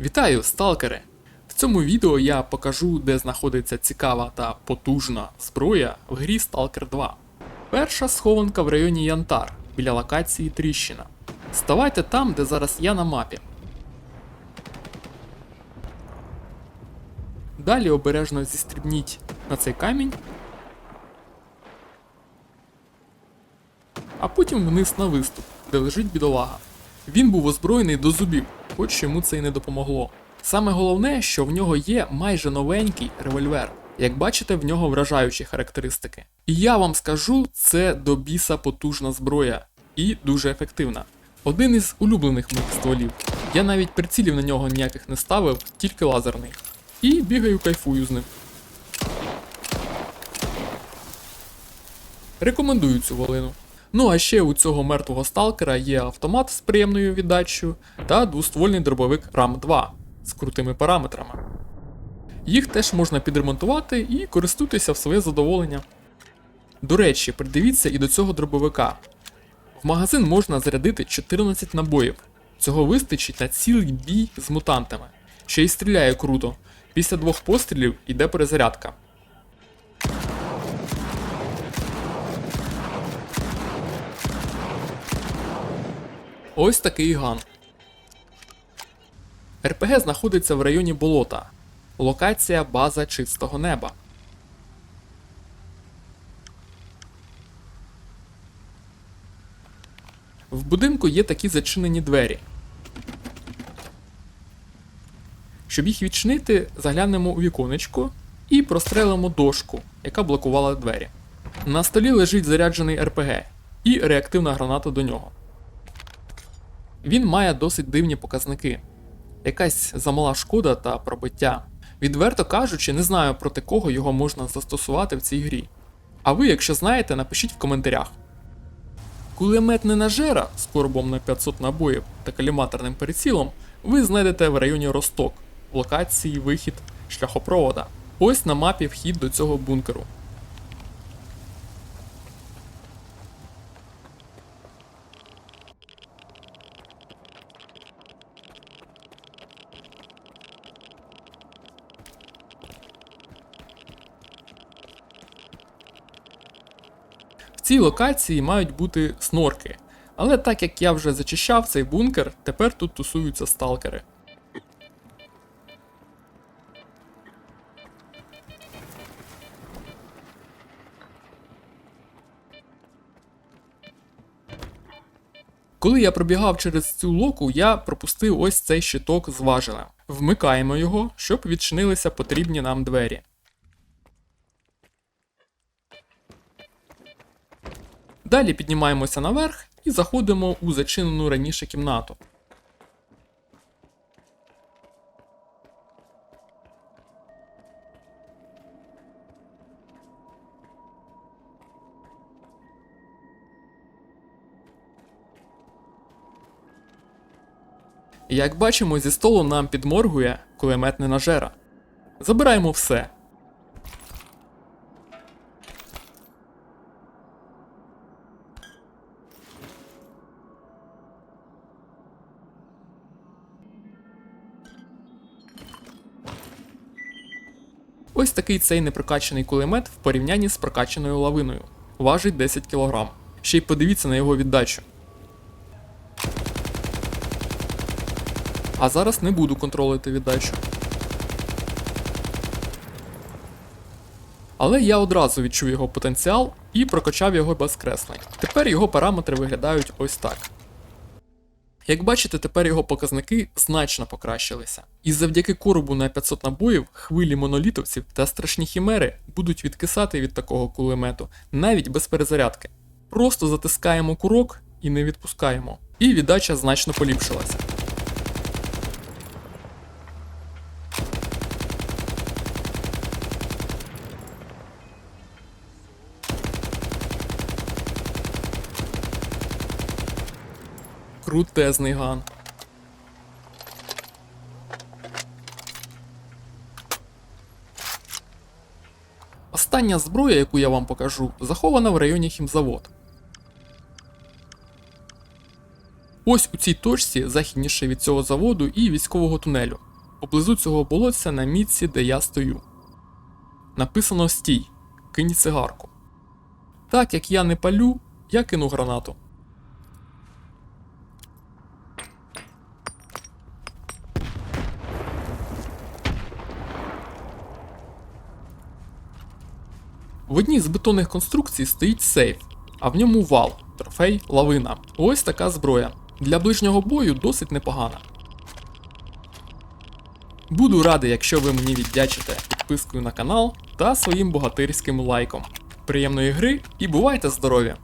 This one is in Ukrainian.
Вітаю, сталкери! В цьому відео я покажу, де знаходиться цікава та потужна зброя в грі Stalker 2. Перша схованка в районі Янтар, біля локації Тріщина. Ставайте там, де зараз я на мапі. Далі обережно зістрибніть на цей камінь, а потім вниз на виступ, де лежить бідолага. Він був озброєний до зубів, хоч йому це й не допомогло. Саме головне, що в нього є майже новенький револьвер. Як бачите, в нього вражаючі характеристики. І я вам скажу, це до біса потужна зброя і дуже ефективна. Один із улюблених моїх стволів. Я навіть прицілів на нього ніяких не ставив, тільки лазерний. І бігаю кайфую з ним. Рекомендую цю волину. Ну а ще у цього мертвого сталкера є автомат з приємною віддачею та двоствольний дробовик RAM-2 з крутими параметрами. Їх теж можна підремонтувати і користуйтеся в своє задоволення. До речі, придивіться і до цього дробовика. В магазин можна зарядити 14 набоїв. Цього вистачить на цілий бій з мутантами. Ще й стріляє круто. Після двох пострілів йде перезарядка. Ось такий ган. РПГ знаходиться в районі болота. Локація база чистого неба. В будинку є такі зачинені двері. Щоб їх відчинити, заглянемо у віконечко і прострелимо дошку, яка блокувала двері. На столі лежить заряджений РПГ і реактивна граната до нього. Він має досить дивні показники. Якась замала шкода та пробиття. Відверто кажучи, не знаю проти кого його можна застосувати в цій грі. А ви, якщо знаєте, напишіть в коментарях. Кулемет ненажера з коробом на 500 набоїв та каліматорним прицілом ви знайдете в районі Росток, в локації вихід шляхопровода. Ось на мапі вхід до цього бункеру. Цій локації мають бути снорки. Але так як я вже зачищав цей бункер, тепер тут тусуються сталкери. Коли я пробігав через цю локу, я пропустив ось цей щиток з важелем. Вмикаємо його, щоб відчинилися потрібні нам двері. Далі піднімаємося наверх і заходимо у зачинену раніше кімнату. Як бачимо, зі столу нам підморгує кулемет ненажера. Забираємо все. Ось такий цей непрокачаний кулемет в порівнянні з прокачаною лавиною. Важить 10 кг. Ще й подивіться на його віддачу. А зараз не буду контролити віддачу. Але я одразу відчув його потенціал і прокачав його без креслень. Тепер його параметри виглядають ось так. Як бачите, тепер його показники значно покращилися. І завдяки коробу на 500 набоїв хвилі монолітовців та страшні хімери будуть відкисати від такого кулемету навіть без перезарядки. Просто затискаємо курок і не відпускаємо. І віддача значно поліпшилася. Крутезний ган. Остання зброя, яку я вам покажу, захована в районі хімзавод. Ось у цій точці західніше від цього заводу і військового тунелю. поблизу цього болотця на мітці, де я стою. Написано стій, кинь цигарку. Так як я не палю, я кину гранату. В одній з бетонних конструкцій стоїть сейф, а в ньому вал, трофей, лавина. Ось така зброя. Для ближнього бою досить непогана. Буду радий, якщо ви мені віддячите підпискою на канал та своїм богатирським лайком. Приємної гри і бувайте здорові!